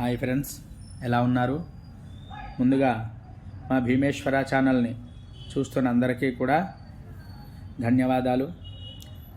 Hi friends ఎలా ఉన్నారు? ముందుగా మా భీమేశ్వర ఛానల్ని చూస్తున్న అందరికీ కూడా ధన్యవాదాలు.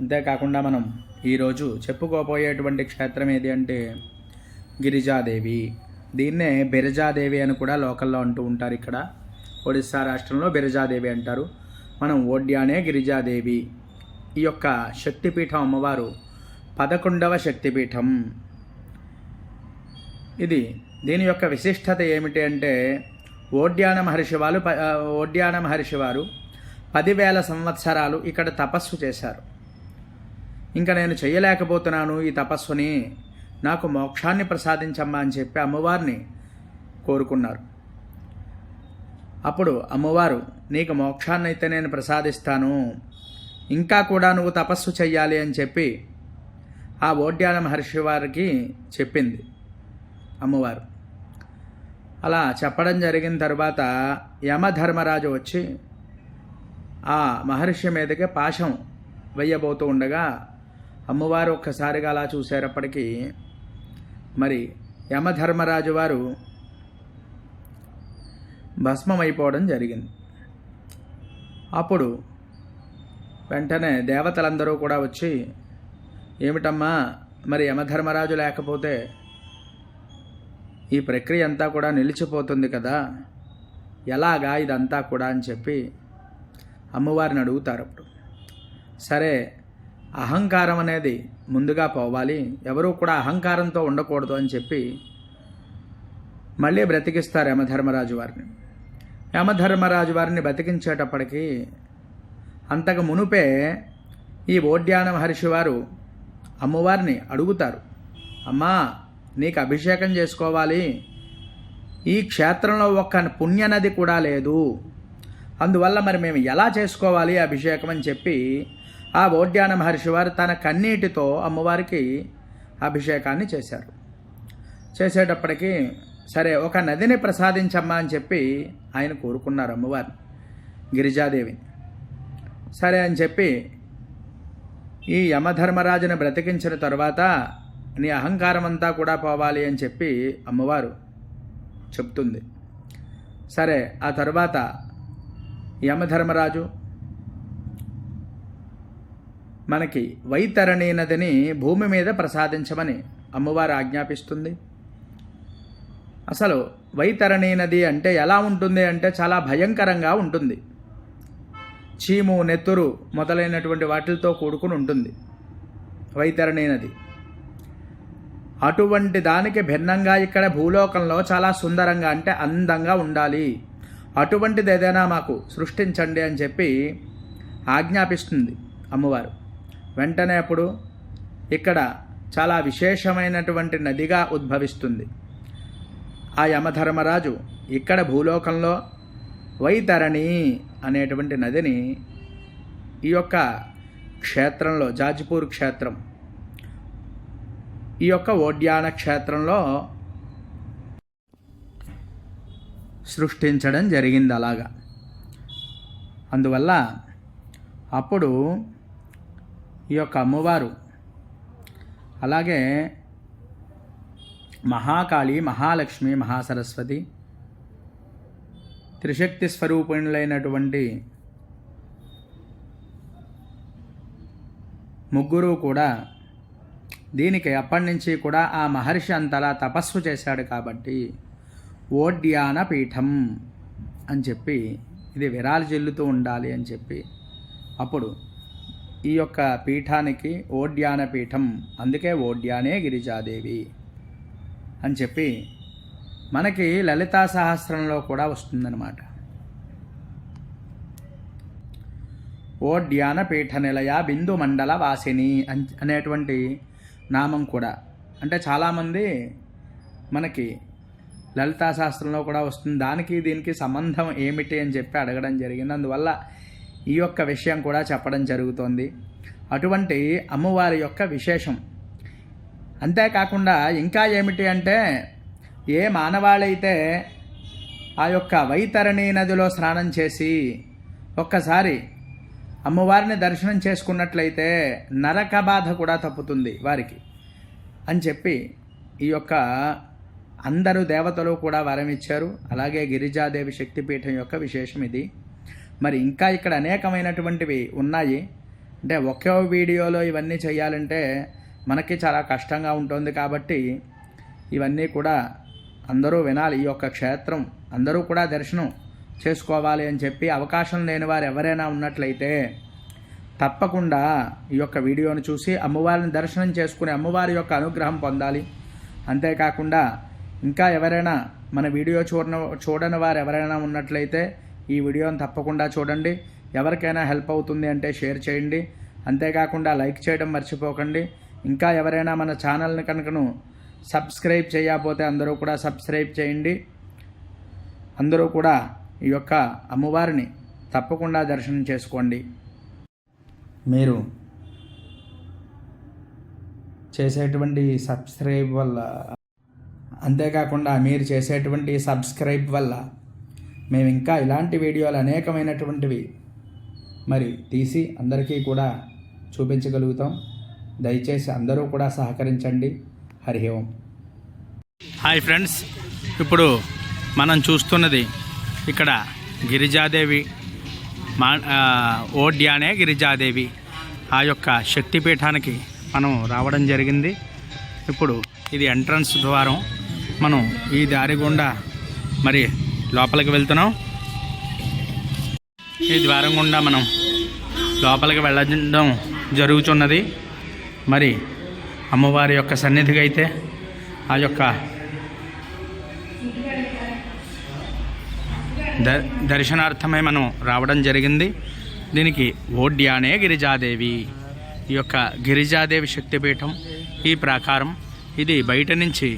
అంతేకాకుండా మనం ఈరోజు చెప్పుకోబోయేటువంటి క్షేత్రం ఏది అంటే గిరిజాదేవి. దీన్నే బిరజాదేవి అని కూడా లోకల్లో అంటూ ఉంటారు ఇక్కడ. ఒడిస్సా రాష్ట్రంలో బిరజాదేవి అంటారు. మనం ఓడ్యానే గిరిజాదేవి. ఈ యొక్క శక్తిపీఠం అమ్మవారు పదకొండవ శక్తిపీఠం. ఇది దీని యొక్క విశిష్టత ఏమిటి అంటే ఓడ్యాన మహర్షి వారు ఓడ్యాన మహర్షి వారు పదివేల సంవత్సరాలు ఇక్కడ తపస్సు చేశారు. ఇంకా నేను చేయలేకపోతున్నాను ఈ తపస్సుని నాకు మోక్షాన్ని ప్రసాదించమ్మా అని చెప్పి అమ్మవారిని కోరుకున్నారు. అప్పుడు అమ్మవారు నీకు మోక్షాన్ని అయితే నేను ప్రసాదిస్తాను ఇంకా కూడా నువ్వు తపస్సు చెయ్యాలి అని చెప్పి ఆ ఓడ్యాన మహర్షి వారికి చెప్పింది. అమ్మవారు. అలా చెప్పడం జరిగిన తర్వాత యమధర్మరాజు వచ్చి ఆ మహర్షి మీదకి పాశం వెయ్యబోతూ ఉండగా అమ్మవారు ఒక్కసారిగా అలా చూసేటప్పటికీ మరి యమధర్మరాజు వారు భస్మమైపోవడం జరిగింది. అప్పుడు వెంటనే దేవతలందరూ కూడా వచ్చి ఏమిటమ్మా మరి యమధర్మరాజు లేకపోతే ఈ ప్రక్రియ అంతా కూడా నిలిచిపోతుంది కదా? ఎలాగా ఇదంతా కూడా అని చెప్పి అమ్మవారిని అడుగుతారు అప్పుడు. సరే అహంకారం అనేది ముందుగా పోవాలి. ఎవరూ కూడా అహంకారంతో ఉండకూడదు అని చెప్పి మళ్ళీ బ్రతికిస్తారు యమధర్మరాజు వారిని. యమధర్మరాజు వారిని బ్రతికించేటప్పటికీ అంతకు మునుపే ఈ ఓడ్యాన మహర్షి వారు అమ్మవారిని అడుగుతారు. అమ్మా నీకు అభిషేకం చేసుకోవాలి. ఈ క్షేత్రంలో ఒక్క పుణ్యనది కూడా లేదు. అందువల్ల మరి మేము ఎలా చేసుకోవాలి అభిషేకం అని చెప్పి ఆ బోడ్యాన మహర్షి వారు తన కన్నీటితో అమ్మవారికి అభిషేకాన్ని చేశారు. చేసేటప్పటికి సరే ఒక నదిని ప్రసాదించమ్మా అని చెప్పి ఆయన కోరుకున్నారు అమ్మవారిని గిరిజాదేవిని. సరే అని చెప్పి ఈ యమధర్మరాజుని బ్రతికించిన తర్వాత నీ అహంకారం అంతా కూడా పోవాలి అని చెప్పి అమ్మవారు చెప్తుంది. సరే ఆ తర్వాత యమధర్మరాజు మనకి వైతరణి నదిని భూమి మీద ప్రసాదించమని అమ్మవారు ఆజ్ఞాపిస్తుంది. అసలు వైతరణి నది అంటే ఎలా ఉంటుంది అంటే చాలా భయంకరంగా ఉంటుంది. చీము నెత్తురు మొదలైనటువంటి వాటితో కూడుకుని ఉంటుంది వైతరణి నది అటువంటి దానికి భిన్నంగా ఇక్కడ భూలోకంలో చాలా సుందరంగా అంటే అందంగా ఉండాలి. అటువంటిది ఏదైనా మాకు సృష్టించండి అని చెప్పి ఆజ్ఞాపిస్తుంది అమ్మవారు. వెంటనే అప్పుడు ఇక్కడ చాలా విశేషమైనటువంటి నదిగా ఉద్భవిస్తుంది. ఆ యమధర్మరాజు ఇక్కడ భూలోకంలో వైతరణి అనేటువంటి నదిని ఈ యొక్క క్షేత్రంలో జాజిపూర్ క్షేత్రం ఈ యొక్క ఓడ్యాన క్షేత్రంలో సృష్టించడం జరిగింది అలాగా. అందువల్ల అప్పుడు ఈ యొక్క అమ్మవారు అలాగే మహాకాళి మహాలక్ష్మి మహాసరస్వతి త్రిశక్తి స్వరూపిణులైనటువంటి ముగ్గురు కూడా దీనికి అప్పటి నుంచి కూడా ఆ మహర్షి అంతలా తపస్సు చేశాడు కాబట్టి ఓడ్యాన పీఠం అని చెప్పి ఇది విరాలు చెల్లుతూ ఉండాలి అని చెప్పి అప్పుడు ఈ యొక్క పీఠానికి ఓడ్యాన పీఠం అందుకే ఓడ్యానే గిరిజాదేవి అని చెప్పి మనకి లలితా సహస్రంలో కూడా వస్తుందన్నమాట. ఓడ్యాన పీఠ నిలయ బిందు మండల వాసిని అన్ అనేటువంటి నామం కూడా. అంటే చాలామంది మనకి లలితా శాస్త్రంలో కూడా వస్తుంది దానికి దీనికి సంబంధం ఏమిటి అని చెప్పి అడగడం జరిగింది. అందువల్ల ఈ యొక్క విషయం కూడా చెప్పడం జరుగుతోంది. అటువంటి అమ్మవారి యొక్క విశేషం. అంతేకాకుండా ఇంకా ఏమిటి అంటే ఏ మానవాళైతే ఆ యొక్క వైతరణి నదిలో స్నానం చేసి ఒక్కసారి అమ్మవారిని దర్శనం చేసుకున్నట్లయితే నరక బాధ కూడా తప్పుతుంది వారికి. అని చెప్పి ఈ యొక్క అందరూ దేవతలు కూడా వరం ఇచ్చారు. అలాగే గిరిజాదేవి శక్తిపీఠం యొక్క విశేషం ఇది. మరి ఇంకా ఇక్కడ అనేకమైనటువంటివి ఉన్నాయి. అంటే ఒకే వీడియోలో ఇవన్నీ చేయాలంటే మనకి చాలా కష్టంగా ఉంటుంది కాబట్టి ఇవన్నీ కూడా అందరూ వినాలి. ఈ యొక్క క్షేత్రం అందరూ కూడా దర్శనం చేసుకోవాలి అని చెప్పి అవకాశం లేని వారు ఎవరైనా ఉన్నట్లయితే తప్పకుండా ఈ యొక్క వీడియోను చూసి అమ్మవారిని దర్శనం చేసుకుని అమ్మవారి యొక్క అనుగ్రహం పొందాలి. అంతేకాకుండా ఇంకా ఎవరైనా మన వీడియో చూడన చూడని వారు ఎవరైనా ఉన్నట్లయితే ఈ వీడియోని తప్పకుండా చూడండి. ఎవరికైనా హెల్ప్ అవుతుంది అంటే షేర్ చేయండి. అంతేకాకుండా లైక్ చేయడం మర్చిపోకండి. ఇంకా ఎవరైనా మన ఛానల్ని కనుకను సబ్స్క్రైబ్ చేయకపోతే అందరూ కూడా సబ్స్క్రైబ్ చేయండి. అందరూ కూడా ఈ యొక్క అమ్మవారిని తప్పకుండా దర్శనం చేసుకోండి. మీరు చేసేటువంటి సబ్స్క్రైబ్ వల్ల అంతేకాకుండా మీరు చేసేటువంటి సబ్స్క్రైబ్ వల్ల మేము ఇంకా ఇలాంటి వీడియోలు అనేకమైనటువంటివి మరి తీసి అందరికీ కూడా చూపించగలుగుతాం. దయచేసి అందరూ కూడా సహకరించండి. హరి ఓం. హాయ్ ఫ్రెండ్స్ ఇప్పుడు మనం చూస్తున్నది ఇక్కడ గిరిజాదేవి మా ఓడ్యానే గిరిజాదేవి. ఆ యొక్క శక్తిపీఠానికి మనం రావడం జరిగింది. ఇప్పుడు ఇది ఎంట్రన్స్ ద్వారం. మనం ఈ దారి గుండా మరి లోపలికి వెళ్తున్నాం. ఈ ద్వారం గుండా మనం లోపలికి వెళ్ళడం జరుగుతున్నది. మరి అమ్మవారి యొక్క సన్నిధికి అయితే ఆ యొక్క ద దర్శనార్థమై మనం రావడం జరిగింది. దీనికి ఓడ్యానే గిరిజాదేవి. ఈ యొక్క గిరిజాదేవి శక్తిపీఠం ఈ ప్రాకారం ఇది బయట నుంచి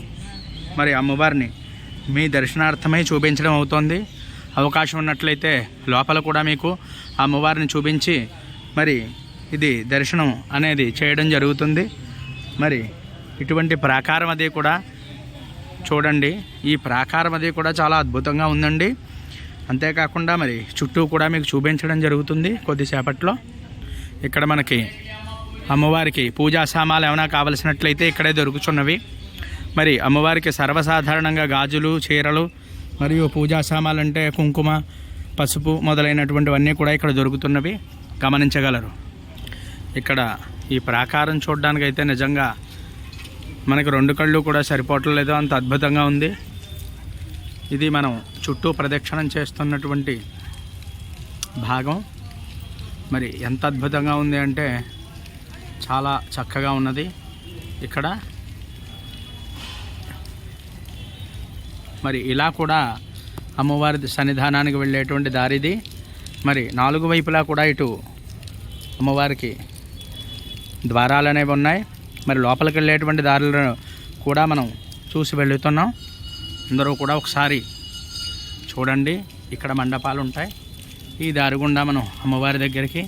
మరి అమ్మవారిని మీ దర్శనార్థమై చూపించడం అవుతోంది. అవకాశం ఉన్నట్లయితే లోపల కూడా మీకు అమ్మవారిని చూపించి మరి ఇది దర్శనం అనేది చేయడం జరుగుతుంది. మరి ఇటువంటి ప్రాకారం అది కూడా చూడండి. ఈ ప్రాకారం అది కూడా చాలా అద్భుతంగా ఉందండి. అంతేకాకుండా మరి చుట్టూ కూడా మీకు చూపించడం జరుగుతుంది కొద్దిసేపట్లో. ఇక్కడ మనకి అమ్మవారికి పూజా సామాన్లు ఏమైనా కావలసినట్లయితే ఇక్కడే దొరుకుతున్నవి. మరి అమ్మవారికి సర్వసాధారణంగా గాజులు చీరలు మరియు పూజా సామాన్లు అంటే కుంకుమ పసుపు మొదలైనటువంటివన్నీ కూడా ఇక్కడ దొరుకుతున్నవి. గమనించగలరు. ఇక్కడ ఈ ప్రాకారం చూడడానికి అయితే నిజంగా మనకి రెండు కళ్ళు కూడా సరిపోవట్లేదు. అంత అద్భుతంగా ఉంది. ఇది మనం చుట్టూ ప్రదక్షిణం చేస్తున్నటువంటి భాగం. మరి ఎంత అద్భుతంగా ఉంది అంటే చాలా చక్కగా ఉన్నది ఇక్కడ. మరి ఇలా కూడా అమ్మవారి సన్నిధానానికి వెళ్ళేటువంటి దారిది. మరి నాలుగు వైపులా కూడా ఇటు అమ్మవారికి ద్వారాలు అనేవి ఉన్నాయి. మరి లోపలికి వెళ్ళేటువంటి దారులను కూడా మనం చూసి వెళుతున్నాం. అందరూ కూడా ఒకసారి చూడండి ఇక్కడ మండపాలు ఉంటాయి. ఈ దారి గుండా మనం అమ్మవారి దగ్గరికి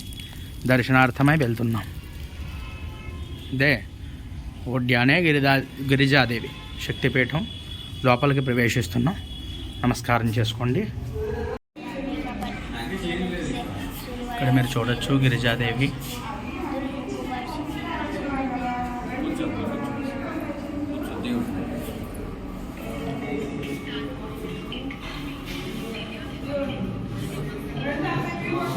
దర్శనార్థమై వెళ్తున్నాం. ఇదే ఒడ్యానే గిరిజా గిరిజాదేవి శక్తిపీఠం లోపలికి ప్రవేశిస్తున్నాం. నమస్కారం చేసుకోండి. ఇక్కడ మీరు చూడొచ్చు గిరిజాదేవి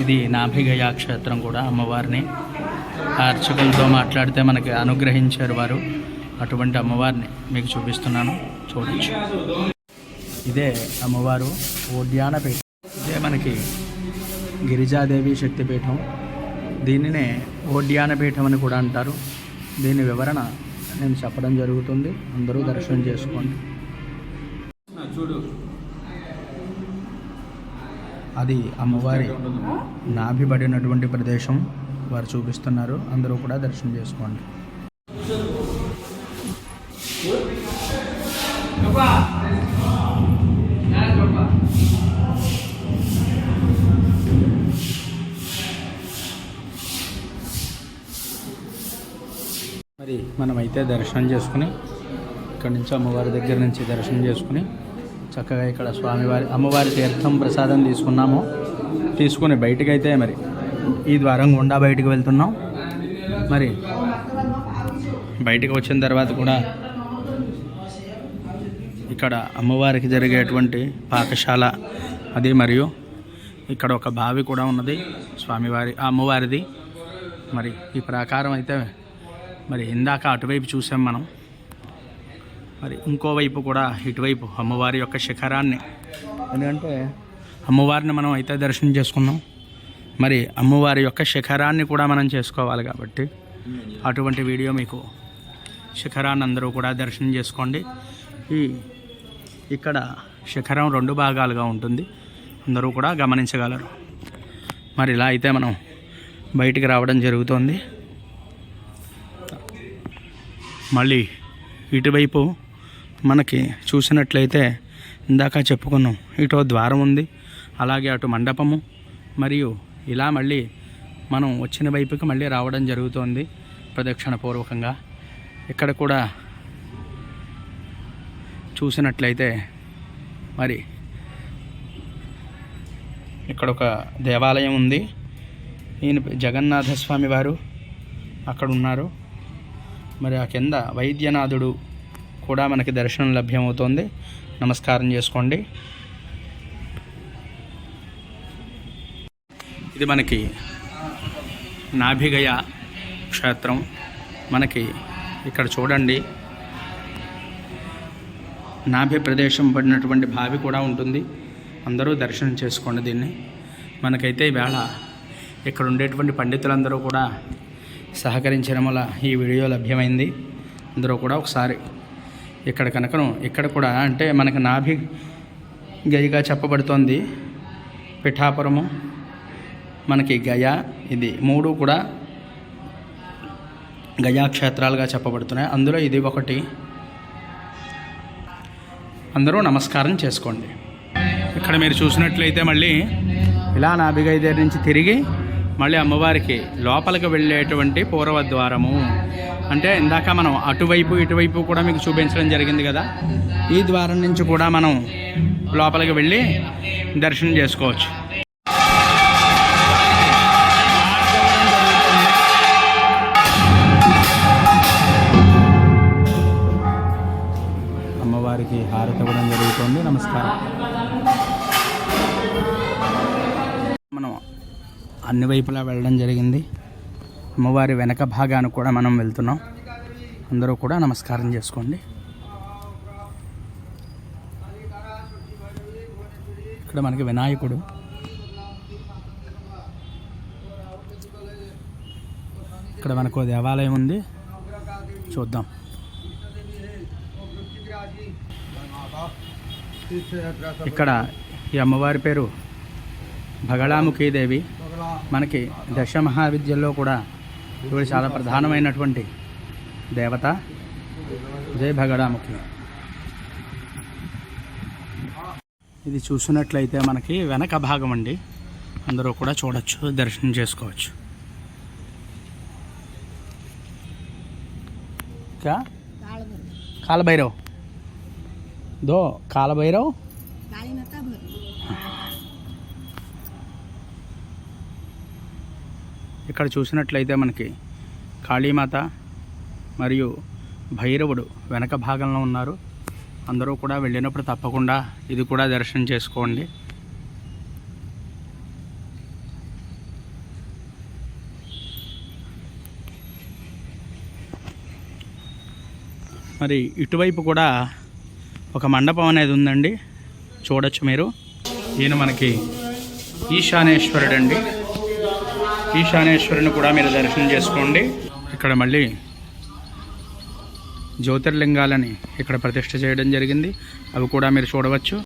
ఇది నాభిగయ క్షేత్రం కూడా అమ్మవారిని. అర్చకులతో మాట్లాడితే మనకి అనుగ్రహించారు వారు. అటువంటి అమ్మవారిని మీకు చూపిస్తున్నాను. చూడొచ్చు. ఇదే అమ్మవారు ఉద్యానపీఠం. ఇదే మనకి గిరిజాదేవి శక్తిపీఠం. దీనినే ఓడ్యానపీఠం అని కూడా అంటారు. దీని వివరణ నేను చెప్పడం జరుగుతుంది. అందరూ దర్శనం చేసుకోండి. అది అమ్మవారి నాభిబడినటువంటి ప్రదేశం వారు చూపిస్తున్నారు. అందరూ కూడా దర్శనం చేసుకోండి. మరి మనమైతే దర్శనం చేసుకుని ఇక్కడ నుంచి అమ్మవారి దగ్గర నుంచి దర్శనం చేసుకుని చక్కగా ఇక్కడ స్వామివారి అమ్మవారి తీర్థం ప్రసాదం తీసుకున్నాము. తీసుకుని బయటకు అయితే మరి ఈ ద్వారం గుండా బయటకు వెళ్తున్నాం. మరి బయటికి వచ్చిన తర్వాత కూడా ఇక్కడ అమ్మవారికి జరిగేటువంటి పాకశాల అది మరియు ఇక్కడ ఒక బావి కూడా ఉన్నది స్వామివారి అమ్మవారిది. మరి ఈ ప్రాకారం అయితే మరి ఇందాక అటువైపు చూసాం మనం. మరి ఇంకోవైపు కూడా ఇటువైపు అమ్మవారి యొక్క శిఖరాన్ని. ఎందుకంటే అమ్మవారిని మనం అయితే దర్శనం చేసుకున్నాం. మరి అమ్మవారి యొక్క శిఖరాన్ని కూడా మనం చేసుకోవాలి కాబట్టి అటువంటి వీడియో మీకు శిఖరాన్ని అందరూ కూడా దర్శనం చేసుకోండి. ఈ ఇక్కడ శిఖరం రెండు భాగాలుగా ఉంటుంది. అందరూ కూడా గమనించగలరు. మరి ఇలా అయితే మనం బయటికి రావడం జరుగుతుంది. మళ్ళీ ఇటువైపు మనకి చూసినట్లయితే ఇందాక చెప్పుకున్నాం. ఇటో ద్వారం ఉంది అలాగే అటు మండపము. మరియు ఇలా మళ్ళీ మనం వచ్చిన వైపుకి మళ్ళీ రావడం జరుగుతోంది ప్రదక్షిణ పూర్వకంగా ఇక్కడ కూడా చూసినట్లయితే మరి ఇక్కడ ఒక దేవాలయం ఉంది. ఈయన జగన్నాథస్వామి వారు అక్కడ ఉన్నారు మరి ఆ కింద వైద్యనాథుడు కూడా మనకి దర్శనం లభ్యమవుతోంది. నమస్కారం చేసుకోండి. ఇది మనకి నాభిగయ క్షేత్రం. మనకి ఇక్కడ చూడండి. నాభి ప్రదేశం పడినటువంటి బావి కూడా ఉంటుంది. అందరూ దర్శనం చేసుకోండి దీన్ని. మనకైతే ఈవేళ ఇక్కడ ఉండేటువంటి పండితులందరూ కూడా సహకరించడం వల్ల ఈ వీడియో లభ్యమైంది. అందరూ కూడా ఒకసారి ఇక్కడ కనుకను ఇక్కడ కూడా అంటే మనకు నాభి గయగా చెప్పబడుతోంది. పిఠాపురము మనకి గయ ఇది మూడు కూడా గయా క్షేత్రాలుగా చెప్పబడుతున్నాయి. అందులో ఇది ఒకటి. అందరూ నమస్కారం చేసుకోండి. ఇక్కడ మీరు చూసినట్లయితే మళ్ళీ ఇలా నాభిగై దగ్గర నుంచి తిరిగి మళ్ళీ అమ్మవారికి లోపలికి వెళ్ళేటువంటి పూర్వద్వారము. అంటే ఇందాక మనం అటువైపు ఇటువైపు కూడా మీకు చూపించడం జరిగింది కదా. ఈ ద్వారం నుంచి కూడా మనం లోపలికి వెళ్ళి దర్శనం చేసుకోవచ్చు. అమ్మవారికి హారతి ఇవ్వడం జరుగుతుంది. నమస్కారం. మనం అన్ని వైపులా వెళ్ళడం జరిగింది. అమ్మవారి వెనక భాగానికి కూడా మనం వెళ్తున్నాం. అందరూ కూడా నమస్కారం చేసుకోండి. ఇక్కడ మనకి వినాయకుడు. ఇక్కడ మనకు దేవాలయం ఉంది. చూద్దాం. ఇక్కడ ఈ అమ్మవారి పేరు భగళాముఖీదేవి మనకి దశ మహావిద్యల్లో కూడా ఇవి చాలా ప్రధానమైనటువంటి దేవత. జై భగడాముఖి ఇది చూసినట్లయితే మనకి వెనక భాగం అండి. అందరూ కూడా చూడొచ్చు దర్శనం చేసుకోవచ్చు. ఇంకా కాలభైరవ్. దో కాలభైరవ్. ఇక్కడ చూసినట్లయితే మనకి కాళీమాత మరియు భైరవుడు వెనక భాగంలో ఉన్నారు. అందరూ కూడా వెళ్ళినప్పుడు తప్పకుండా ఇది కూడా దర్శనం చేసుకోండి. మరి ఇటువైపు కూడా ఒక మండపం అనేది ఉందండి. చూడొచ్చు మీరు. ఈయన మనకి ఈశానేశ్వరుడు అండి ఈశానేశ్వరుని కూడా మీరు దర్శనం చేసుకోండి. ఇక్కడ మళ్ళీ జ్యోతిర్లింగాలని ఇక్కడ ప్రతిష్ఠ చేయడం జరిగింది. అవి కూడా మీరు చూడవచ్చు.